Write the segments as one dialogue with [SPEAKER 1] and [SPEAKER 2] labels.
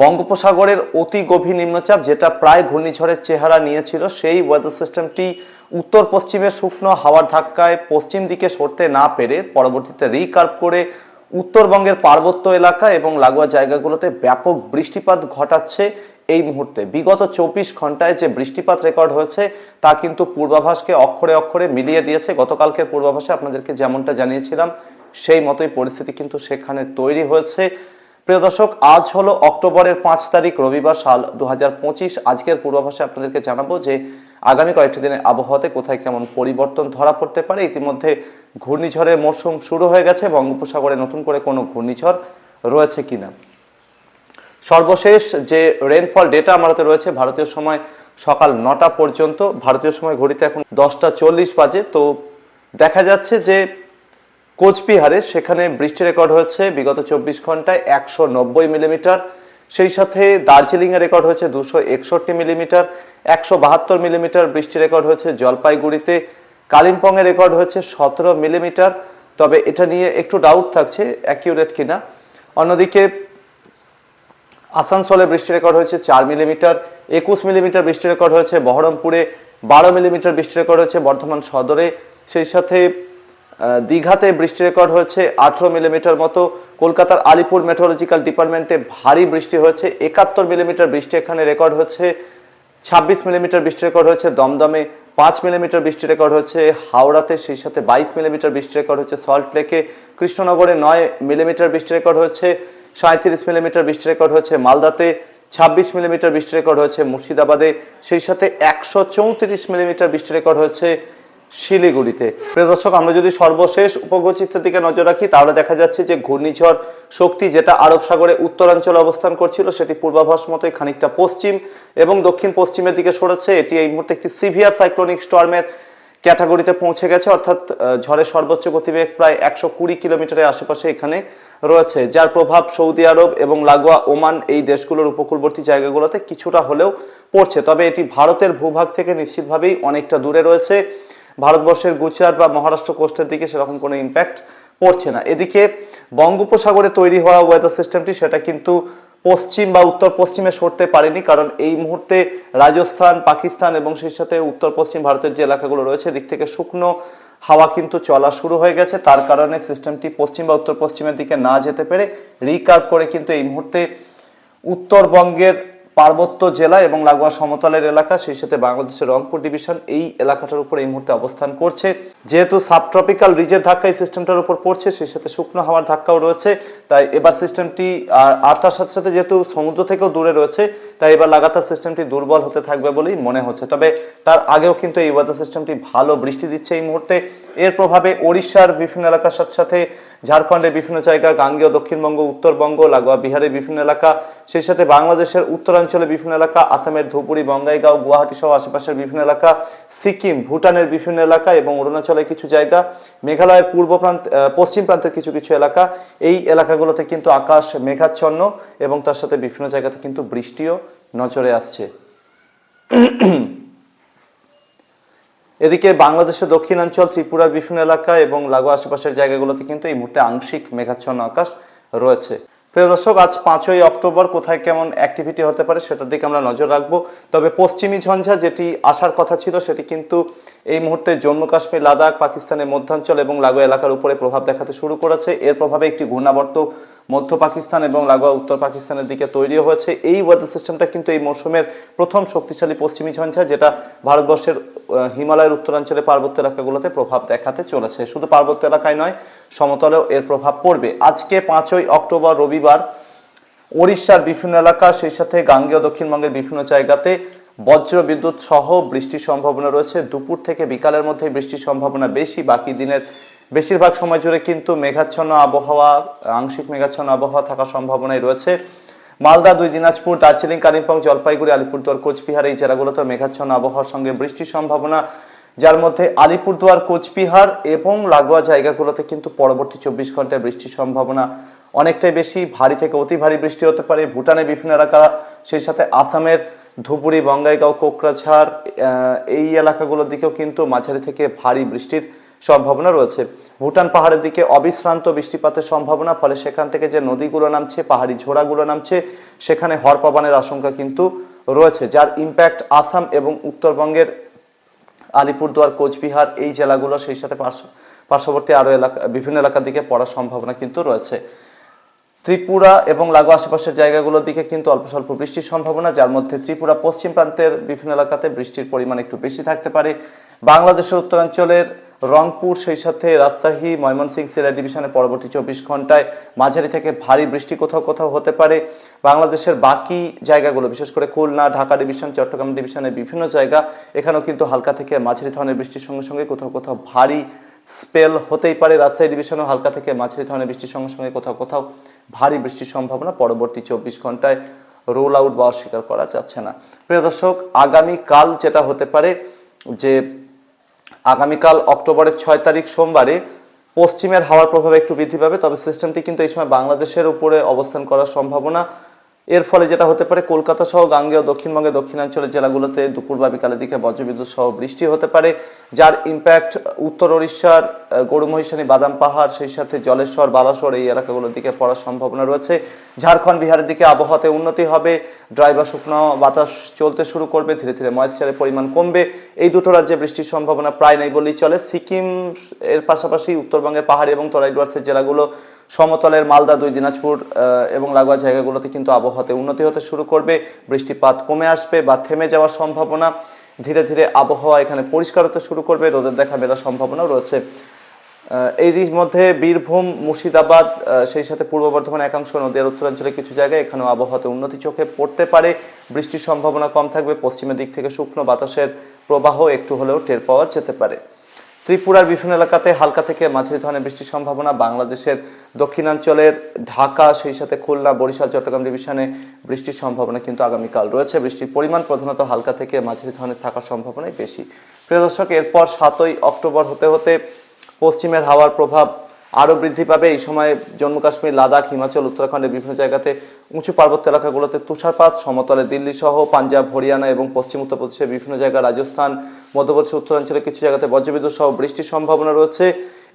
[SPEAKER 1] বঙ্গোপসাগরের অতি গভীর নিম্নচাপ, যেটা প্রায় ঘূর্ণিঝড়ের চেহারা নিয়েছিল, সেই ওয়েদার সিস্টেমটি উত্তর পশ্চিমের শুকনো হাওয়ার ধাক্কায় পশ্চিম দিকে সরতে না পেরে পরবর্তীতে রিকার্ভ করে উত্তরবঙ্গের পার্বত্য এলাকা এবং লাগোয়া জায়গাগুলোতে ব্যাপক বৃষ্টিপাত ঘটাচ্ছে এই মুহূর্তে। বিগত চব্বিশ ঘন্টায় যে বৃষ্টিপাত রেকর্ড হয়েছে, তা কিন্তু পূর্বাভাসকে অক্ষরে অক্ষরে মিলিয়ে দিয়েছে। গতকালকের পূর্বাভাসে আপনাদেরকে যেমনটা জানিয়েছিলাম, সেই মতোই পরিস্থিতি কিন্তু সেখানে তৈরি হয়েছে। প্রিয় দর্শক, আজ হলো অক্টোবরের পাঁচ তারিখ, রবিবার সাল দু হাজার পঁচিশ। আজকের পূর্বাভাসে আপনাদেরকে জানাব যে আগামী কয়েকটি দিনে আবহাওয়াতে কোথায় কেমন পরিবর্তন ধরা পড়তে পারে। ইতিমধ্যে ঘূর্ণিঝড়ের মরশুম শুরু হয়ে গেছে বঙ্গোপসাগরে নতুন করে কোনো ঘূর্ণিঝড় রয়েছে কিনা। সর্বশেষ যে রেনফল ডেটা আমার হাতে রয়েছে, ভারতীয় সময় সকাল নটা পর্যন্ত। ভারতীয় সময় ঘড়িতে এখন দশটা চল্লিশ বাজে। তো দেখা যাচ্ছে যে কোচবিহারে সেখানে বৃষ্টি রেকর্ড হয়েছে, বিগত চব্বিশ ঘন্টায় একশো নব্বই মিলিমিটার। সেই সাথে দার্জিলিংয়ে রেকর্ড হয়েছে দুশো একষট্টি মিলিমিটার, একশো বাহাত্তর মিলিমিটার বৃষ্টি রেকর্ড হয়েছে জলপাইগুড়িতে। কালিম্পংয়ে রেকর্ড হয়েছে সতেরো মিলিমিটার, তবে এটা নিয়ে একটু ডাউট থাকছে অ্যাকিউরেট কিনা। অন্যদিকে আসানসোলে বৃষ্টি রেকর্ড হয়েছে চার মিলিমিটার, একুশ মিলিমিটার বৃষ্টি রেকর্ড হয়েছে বহরমপুরে, বারো মিলিমিটার বৃষ্টি রেকর্ড হয়েছে বর্ধমান সদরে। সেই সাথে দীঘাতে বৃষ্টি রেকর্ড হয়েছে আঠেরো মিলিমিটার মতো। কলকাতার আলিপুর মেট্রোলজিক্যাল ডিপার্টমেন্টে ভারী বৃষ্টি হয়েছে, একাত্তর মিলিমিটার বৃষ্টি এখানে রেকর্ড হচ্ছে ছাব্বিশ মিলিমিটার বৃষ্টি রেকর্ড হয়েছে দমদমে, পাঁচ মিলিমিটার বৃষ্টি রেকর্ড হচ্ছে হাওড়াতে, সেই সাথে বাইশ মিলিমিটার বৃষ্টি রেকর্ড হচ্ছে সল্ট লেকে, কৃষ্ণনগরে নয় মিলিমিটার বৃষ্টি রেকর্ড হচ্ছে সাঁত্রিশ মিলিমিটার বৃষ্টি রেকর্ড হচ্ছে মালদাতে, ছাব্বিশ মিলিমিটার বৃষ্টি রেকর্ড হয়েছে মুর্শিদাবাদে, সেই সাথে একশো চৌত্রিশ মিলিমিটার বৃষ্টি রেকর্ড হয়েছে শিলিগুড়িতে। প্রিয় দর্শক, আমরা যদি সর্বশেষ উপগ্রহ চিত্রের দিকে নজর রাখি, তাহলে দেখা যাচ্ছে যে ঘূর্ণিঝড় শক্তি যেটা আরব সাগরে উত্তরাঞ্চলে অবস্থান করছিল, সেটি পূর্বাভাস মতোই খানিকটা পশ্চিম এবং দক্ষিণ পশ্চিমের দিকে সরেছে। এটি এই মুহূর্তে একটি সিভিয়ার সাইক্লোনিক স্টর্মের ক্যাটাগরিতে পৌঁছে গেছে, অর্থাৎ ঝড়ের সর্বোচ্চ গতিবেগ প্রায় একশো কুড়ি কিলোমিটারের আশেপাশে এখানে রয়েছে, যার প্রভাব সৌদি আরব এবং লাগোয়া ওমান এই দেশগুলোর উপকূলবর্তী জায়গাগুলোতে কিছুটা হলেও পড়ছে। তবে এটি ভারতের ভূভাগ থেকে নিশ্চিতভাবেই অনেকটা দূরে রয়েছে। ভারতবর্ষের গুজরাট বা মহারাষ্ট্র কোস্টের দিকে সেরকম কোনো ইম্প্যাক্ট পড়ছে না। এদিকে বঙ্গোপসাগরে তৈরি হওয়া ওয়েদার সিস্টেমটি সেটা কিন্তু পশ্চিম বা উত্তর পশ্চিমে সরতে পারেনি, কারণ এই মুহূর্তে রাজস্থান, পাকিস্তান এবং সেই সাথে উত্তর পশ্চিম ভারতের যে এলাকাগুলো রয়েছে দিক থেকে শুকনো হাওয়া কিন্তু চলা শুরু হয়ে গেছে। তার কারণে সিস্টেমটি পশ্চিম বা উত্তর পশ্চিমের দিকে না যেতে পেরে রিকার্ভ করে কিন্তু এই মুহূর্তে উত্তরবঙ্গের পার্বত্য জেলা এবং লাগোয়া সমতলের এলাকা, সেই সাথে বাংলাদেশের রংপুর ডিভিশন এই এলাকাটার উপর এই মুহূর্তে অবস্থান করছে। যেহেতু সাবট্রপিক্যাল রিজের ধাক্কা এই সিস্টেমটার উপর পড়ছে, সেই সাথে শুকনো হাওয়ার ধাক্কাও রয়েছে। তাই এবার সিস্টেমটি আর আর তার সাথে সাথে যেহেতু সমুদ্র থেকেও দূরে রয়েছে, তাই এবার লাগাতার সিস্টেমটি দুর্বল হতে থাকবে বলেই মনে হচ্ছে। তবে তার আগেও কিন্তু এই ওয়েদার সিস্টেমটি ভালো বৃষ্টি দিচ্ছে এই মুহূর্তে। এর প্রভাবে ওড়িশার বিভিন্ন এলাকার সাথে সাথে ঝাড়খণ্ডের বিভিন্ন জায়গা, গাঙ্গেয়, দক্ষিণবঙ্গ, উত্তরবঙ্গ, লাগোয়া বিহারের বিভিন্ন এলাকা, সেই সাথে বাংলাদেশের উত্তরাঞ্চলে বিভিন্ন এলাকা, আসামের ধুপুরি বঙ্গাইগাঁও, গুয়াহাটি সহ আশেপাশের বিভিন্ন এলাকা, সিকিম, ভুটানের বিভিন্ন এলাকা এবং অরুণাচলের কিছু জায়গা, মেঘালয়ের পূর্ব প্রান্ত পশ্চিম প্রান্তের কিছু কিছু এলাকা, এই এলাকাগুলোতে কিন্তু আকাশ মেঘাচ্ছন্ন এবং তার সাথে বিভিন্ন জায়গাতে কিন্তু বৃষ্টিও নজরে আসছে। এদিকে বাংলাদেশের দক্ষিণাঞ্চল, ত্রিপুরার বিভিন্ন এলাকা এবং লাগো আশেপাশের জায়গাগুলোতে কিন্তু এই মুহূর্তে আংশিক মেঘাচ্ছন্ন আকাশ রয়েছে। প্রিয় দর্শক, আজ পাঁচই অক্টোবর, কোথায় কেমন অ্যাক্টিভিটি হতে পারে সেটার দিকে আমরা নজর রাখব। তবে পশ্চিমী ঝঞ্ঝা যেটি আসার কথা ছিল, সেটি কিন্তু এই মুহূর্তে জম্মু কাশ্মীর, লাদাখ, পাকিস্তানের মধ্যাঞ্চল এবং লাগো এলাকার উপরে প্রভাব দেখাতে শুরু করেছে। এর প্রভাবে একটি ঘূর্ণাবর্ত মধ্য পাকিস্তান এবং লাগোয়া উত্তর পাকিস্তানের দিকে তৈরি হয়েছে। এই ওয়েদার সিস্টেমটা কিন্তু এই মৌসুমের প্রথম শক্তিশালী পশ্চিমী ঝঞ্ঝা, যেটা ভারতবর্ষের হিমালয়ের উত্তরাঞ্চলে পার্বত্য এলাকাগুলোতে প্রভাব দেখাতে চলেছে। শুধু পার্বত্য এলাকায় নয়, সমতলেও এর প্রভাব পড়বে। আজকে পাঁচই অক্টোবর, রবিবার ওড়িশার বিভিন্ন এলাকা, সেই সাথে গাঙ্গেয় দক্ষিণবঙ্গের বিভিন্ন জায়গাতে বজ্র বিদ্যুৎ সহ বৃষ্টির সম্ভাবনা রয়েছে। দুপুর থেকে বিকালের মধ্যে বৃষ্টির সম্ভাবনা বেশি, বাকি দিনের বেশিরভাগ সময় জুড়ে কিন্তু মেঘাচ্ছন্ন আবহাওয়া, আংশিক মেঘাচ্ছন্ন আবহাওয়া থাকার সম্ভাবনাই রয়েছে। মালদা, দুই দিনাজপুর, দার্জিলিং, কালিম্পং, জলপাইগুড়ি, আলিপুরদুয়ার, কোচবিহার এই জেলাগুলোতে মেঘাচ্ছন্ন আবহাওয়ার সঙ্গে বৃষ্টির সম্ভাবনা, যার মধ্যে আলিপুরদুয়ার, কোচবিহার এবং লাগোয়া জায়গাগুলোতে কিন্তু পরবর্তী চব্বিশ ঘন্টায় বৃষ্টির সম্ভাবনা অনেকটাই বেশি। ভারী থেকে অতি ভারী বৃষ্টি হতে পারে ভুটানের বিভিন্ন এলাকা, সেই সাথে আসামের ধুপুরি বঙ্গাইগাঁও, কোকরাঝাড় এই এলাকাগুলোর দিকেও কিন্তু মাঝারি থেকে ভারী বৃষ্টির সম্ভাবনা রয়েছে। ভুটান পাহাড়ের দিকে অবিশ্রান্ত বৃষ্টিপাতের সম্ভাবনা, ফলে সেখান থেকে যে নদীগুলো নামছে, পাহাড়ি ঝোড়াগুলো নামছে, সেখানে হরপাবানের আশঙ্কা কিন্তু রয়েছে, যার ইম্প্যাক্ট আসাম এবং উত্তরবঙ্গের আলিপুরদুয়ার, কোচবিহার এই জেলাগুলো, সেই সাথে পার্শ্ব পার্শ্ববর্তী আরও এলাকা, বিভিন্ন এলাকার দিকে পড়ার সম্ভাবনা কিন্তু রয়েছে। ত্রিপুরা এবং লাগু আশেপাশের জায়গাগুলোর দিকে কিন্তু অল্প স্বল্প বৃষ্টির সম্ভাবনা, যার মধ্যে ত্রিপুরা পশ্চিম প্রান্তের বিভিন্ন এলাকাতে বৃষ্টির পরিমাণ একটু বেশি থাকতে পারে। বাংলাদেশের উত্তরাঞ্চলের রংপুর, সেই সাথে রাজশাহী, ময়মনসিংহ সিলেট ডিভিশনে পরবর্তী চব্বিশ ঘন্টায় মাঝারি থেকে ভারী বৃষ্টি কোথাও কোথাও হতে পারে। বাংলাদেশের বাকি জায়গাগুলো, বিশেষ করে খুলনা, ঢাকা ডিভিশন, চট্টগ্রাম ডিভিশনের বিভিন্ন জায়গা, এখানেও কিন্তু হালকা থেকে মাঝারি ধরনের বৃষ্টির সঙ্গে সঙ্গে কোথাও কোথাও ভারী স্পেল হতেই পারে। রাজশাহী ডিভিশনেও হালকা থেকে মাঝারি ধরনের বৃষ্টির সঙ্গে সঙ্গে কোথাও কোথাও ভারী বৃষ্টির সম্ভাবনা পরবর্তী চব্বিশ ঘন্টায় রোল আউট বা অস্বীকার করা যাচ্ছে না। প্রিয় দর্শক, আগামীকাল যেটা হতে পারে যে আগামীকাল অক্টোবরের ছয় তারিখ সোমবারে পশ্চিমের হাওয়ার প্রভাব একটু বৃদ্ধি পাবে, তবে সিস্টেমটি কিন্তু এই সময় বাংলাদেশের উপরে অবস্থান করার সম্ভাবনা এর ফলে যেটা হতে পারে কলকাতা সহ গাঙ্গেয় দক্ষিণবঙ্গের দক্ষিণাঞ্চলের জেলাগুলোতে দুপুর বা বিকালের দিকে বজ্রবিদ্যুৎ সহ বৃষ্টি হতে পারে যার ইম্প্যাক্ট উত্তর আহ, গরুমহিষানী বাদাম পাহাড় সেই সাথে জলেশ্বর বালাসোর এই এলাকাগুলোর দিকে পড়ার সম্ভাবনা রয়েছে। ঝাড়খণ্ড বিহারের দিকে আবহাওয়াতে উন্নতি হবে ড্রাই বা শুকনো বাতাস চলতে শুরু করবে ধীরে ধীরে ময়েশ্চারের পরিমাণ কমবে। এই দুটো রাজ্যে বৃষ্টির সম্ভাবনা প্রায় নেই বললেই চলে। সিকিম এর পাশাপাশি উত্তরবঙ্গের পাহাড়ি এবং তরাই ডুয়ার্সের জেলাগুলো সমতলের মালদা, দুই দিনাজপুর এবং লাগোয়া জায়গাগুলোতে কিন্তু আবহাওয়াতে উন্নতি হতে শুরু করবে। বৃষ্টিপাত কমে আসবে বা থেমে যাওয়ার সম্ভাবনা। ধীরে ধীরে আবহাওয়া এখানে পরিষ্কার হতে শুরু করবে। রোদের দেখা মেলার সম্ভাবনাও রয়েছে। এরই মধ্যে বীরভূম, মুর্শিদাবাদ সেই সাথে পূর্ব বর্ধমান, একাংশ নদীর উত্তরাঞ্চলে কিছু জায়গায় এখানেও আবহাওয়াতে উন্নতি চোখে পড়তে পারে। বৃষ্টির সম্ভাবনা কম থাকবে। পশ্চিমের দিক থেকে শুকনো বাতাসের প্রবাহ একটু হলেও টের পাওয়া যেতে পারে। ত্রিপুরার বিভিন্ন এলাকাতে হালকা থেকে মাঝারি ধরনের বৃষ্টির সম্ভাবনা। বাংলাদেশের দক্ষিণাঞ্চলের ঢাকা, সেই সাথে খুলনা, বরিশাল, চট্টগ্রাম ডিভিশনে বৃষ্টির সম্ভাবনা কিন্তু আগামীকাল রয়েছে। বৃষ্টির পরিমাণ প্রধানত হালকা থেকে মাঝারি ধরনের থাকার সম্ভাবনাই বেশি। প্রিয় দর্শক, এরপর সাতই অক্টোবর হতে হতে পশ্চিমের হাওয়ার প্রভাব আরও বৃদ্ধি পাবে। এই সময় জম্মু কাশ্মীর, লাদাখ, হিমাচল, উত্তরাখণ্ডের বিভিন্ন জায়গাতে উঁচু পার্বত্য এলাকাগুলোতে তুষারপাত, সমতলে দিল্লি সহ পাঞ্জাব, হরিয়ানা এবং পশ্চিম উত্তরপ্রদেশের বিভিন্ন জায়গা, রাজস্থান মধ্যপ্রদেশ উত্তরাঞ্চলের কিছু জায়গাতে বজ্রবিদ্যুৎ সহ বৃষ্টির সম্ভাবনা রয়েছে।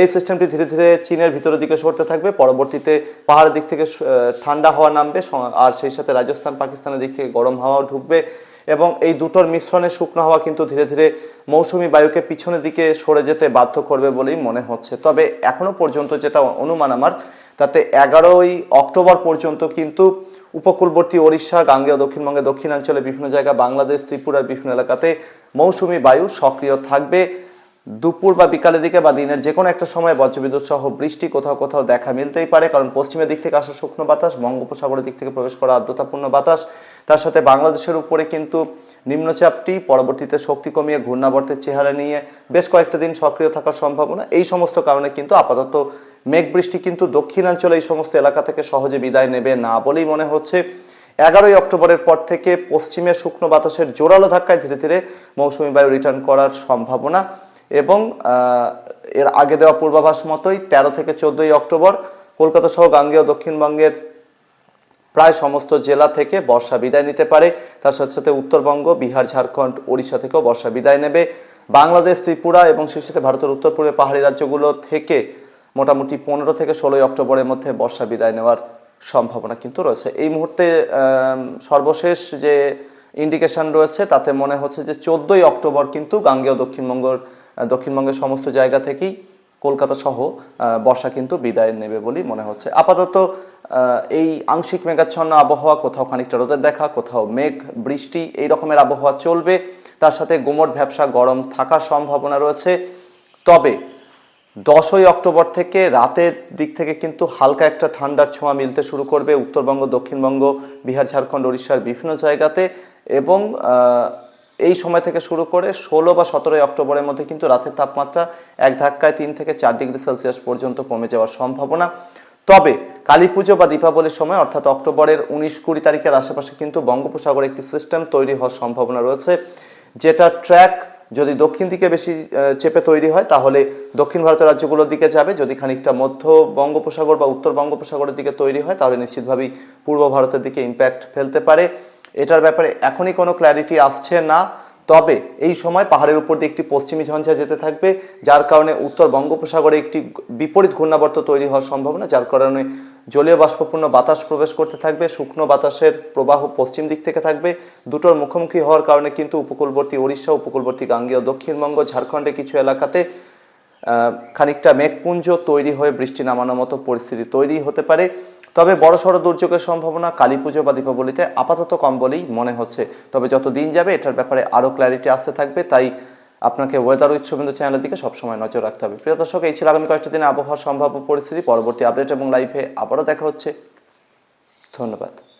[SPEAKER 1] এই সিস্টেমটি ধীরে ধীরে চীনের ভিতরের দিকে সরতে থাকবে। পরবর্তীতে পাহাড়ের দিক থেকে ঠান্ডা হাওয়া নামবে। আর সেই সাথে রাজস্থান, পাকিস্তানের দিক থেকে গরম হাওয়াও ঢুকবে। এবং এই দুটোর মিশ্রণে শুকনো হাওয়া কিন্তু ধীরে ধীরে মৌসুমি বায়ুকে পিছনের দিকে সরে যেতে বাধ্য করবে বলেই মনে হচ্ছে। তবে এখনও পর্যন্ত যেটা অনুমান আমার, তাতে এগারোই অক্টোবর পর্যন্ত কিন্তু উপকূলবর্তী ওড়িশা, গাঙ্গেয় দক্ষিণবঙ্গে দক্ষিণাঞ্চলে বিভিন্ন জায়গা, বাংলাদেশ, ত্রিপুরার বিভিন্ন এলাকাতে মৌসুমি বায়ু সক্রিয় থাকবে। দুপুর বা বিকালের দিকে বা দিনের যে কোনো একটা সময় বজ্রবিদ্যুৎ সহ বৃষ্টি কোথাও কোথাও দেখা মিলতেই পারে, কারণ পশ্চিমের দিক থেকে আসা শুকনো বাতাস, বঙ্গোপসাগরের দিক থেকে প্রবেশ করা আর্দ্রতাপূর্ণ বাতাস। তার সাথে বাংলাদেশের উপরে কিন্তু নিম্নচাপটি পরবর্তীতে শক্তি কমিয়ে ঘূর্ণাবর্তের চেহারা নিয়ে বেশ কয়েকটা দিন সক্রিয় থাকার সম্ভাবনা। এই সমস্ত কারণে কিন্তু আপাতত মেঘ বৃষ্টি কিন্তু দক্ষিণাঞ্চলে এই সমস্ত এলাকা থেকে সহজে বিদায় নেবে না বলেই মনে হচ্ছে। এগারোই অক্টোবরের পর থেকে পশ্চিমে শুকনো বাতাসের জোরালো ধাক্কায় ধীরে ধীরে মৌসুমী বায়ু রিটার্ন করার সম্ভাবনা। এবং এর আগে দেওয়া পূর্বাভাস মতোই তেরো থেকে চোদ্দই অক্টোবর কলকাতা সহ গাঙ্গেয় দক্ষিণবঙ্গের প্রায় সমস্ত জেলা থেকে বর্ষা বিদায় নিতে পারে। তার সাথে সাথে উত্তরবঙ্গ, বিহার, ঝাড়খণ্ড, ওড়িশা থেকেও বর্ষা বিদায় নেবে। বাংলাদেশ, ত্রিপুরা এবং সেই সাথে ভারতের উত্তর পূর্বে পাহাড়ি রাজ্যগুলো থেকে মোটামুটি পনেরো থেকে ষোলোই অক্টোবরের মধ্যে বর্ষা বিদায় নেওয়ার সম্ভাবনা কিন্তু রয়েছে। এই মুহূর্তে সর্বশেষ যে ইন্ডিকেশন রয়েছে, তাতে মনে হচ্ছে যে চোদ্দই অক্টোবর কিন্তু গাঙ্গেয় দক্ষিণবঙ্গের দক্ষিণবঙ্গের সমস্ত জায়গা থেকেই কলকাতা সহ বর্ষা কিন্তু বিদায় নেবে বলেই মনে হচ্ছে। আপাতত এই আংশিক মেঘাচ্ছন্ন আবহাওয়া, কোথাও খানিকটা রোদের দেখা, কোথাও মেঘ, বৃষ্টি এই রকমের আবহাওয়া চলবে। তার সাথে গুমট ভ্যাবসা গরম থাকার সম্ভাবনা রয়েছে। তবে দশই অক্টোবর থেকে রাতের দিক থেকে কিন্তু হালকা একটা ঠান্ডার ছোঁয়া মিলতে শুরু করবে। উত্তরবঙ্গ, দক্ষিণবঙ্গ, বিহার, ঝাড়খণ্ড উড়িষ্যার বিভিন্ন জায়গাতে এবং এই সময় থেকে শুরু করে ষোলো বা সতেরোই অক্টোবরের মধ্যে কিন্তু রাতের তাপমাত্রা এক ধাক্কায় তিন থেকে চার ডিগ্রি সেলসিয়াস পর্যন্ত কমে যাওয়ার সম্ভাবনা। তবে কালী পুজো বা দীপাবলির সময়, অর্থাৎ অক্টোবরের উনিশ কুড়ি তারিখের আশেপাশে কিন্তু বঙ্গোপসাগরে একটি সিস্টেম তৈরি হওয়ার সম্ভাবনা রয়েছে। যেটা ট্র্যাক যদি দক্ষিণ দিকে বেশি চেপে তৈরি হয়, তাহলে দক্ষিণ ভারতের রাজ্যগুলোর দিকে যাবে। যদি খানিকটা মধ্য বঙ্গোপসাগর বা উত্তর বঙ্গোপসাগরের দিকে তৈরি হয়, তাহলে নিশ্চিতভাবেই পূর্ব ভারতের দিকে ইম্প্যাক্ট ফেলতে পারে। এটার ব্যাপারে এখনই কোনো ক্ল্যারিটি আসছে না। তবে এই সময় পাহাড়ের উপর দিয়ে একটি পশ্চিমী ঝঞ্ঝা যেতে থাকবে, যার কারণে উত্তর বঙ্গোপসাগরে একটি বিপরীত ঘূর্ণাবর্ত তৈরি হওয়ার সম্ভাবনা, যার কারণে জলীয় বাষ্পপূর্ণ বাতাস প্রবেশ করতে থাকবে, শুকনো বাতাসের প্রবাহ পশ্চিম দিক থেকে থাকবে। দুটোর মুখোমুখি হওয়ার কারণে কিন্তু উপকূলবর্তী ওড়িশা, উপকূলবর্তী গাঙ্গেয়, দক্ষিণবঙ্গ ঝাড়খণ্ডের কিছু এলাকাতে খানিকটা মেঘপুঞ্জ তৈরি হয়ে বৃষ্টি নামানোর মতো পরিস্থিতি তৈরি হতে পারে। তবে বড়সড় দুর্যোগের সম্ভাবনা কালী পুজো বা দীপাবলিতে আপাতত কম বলেই মনে হচ্ছে। তবে যত দিন যাবে, এটার ব্যাপারে আরও ক্ল্যারিটি আসতে থাকবে, তাই আপনাকে ওয়েদার শুভেন্দু চ্যানেলের দিকে সবসময় নজর রাখতে হবে। প্রিয় দর্শক, এই ছিল আগামী কয়েকটা দিনে আবহাওয়ার সম্ভাব্য পরিস্থিতি। পরবর্তী আপডেট এবং লাইভে আবারও দেখা হচ্ছে। ধন্যবাদ।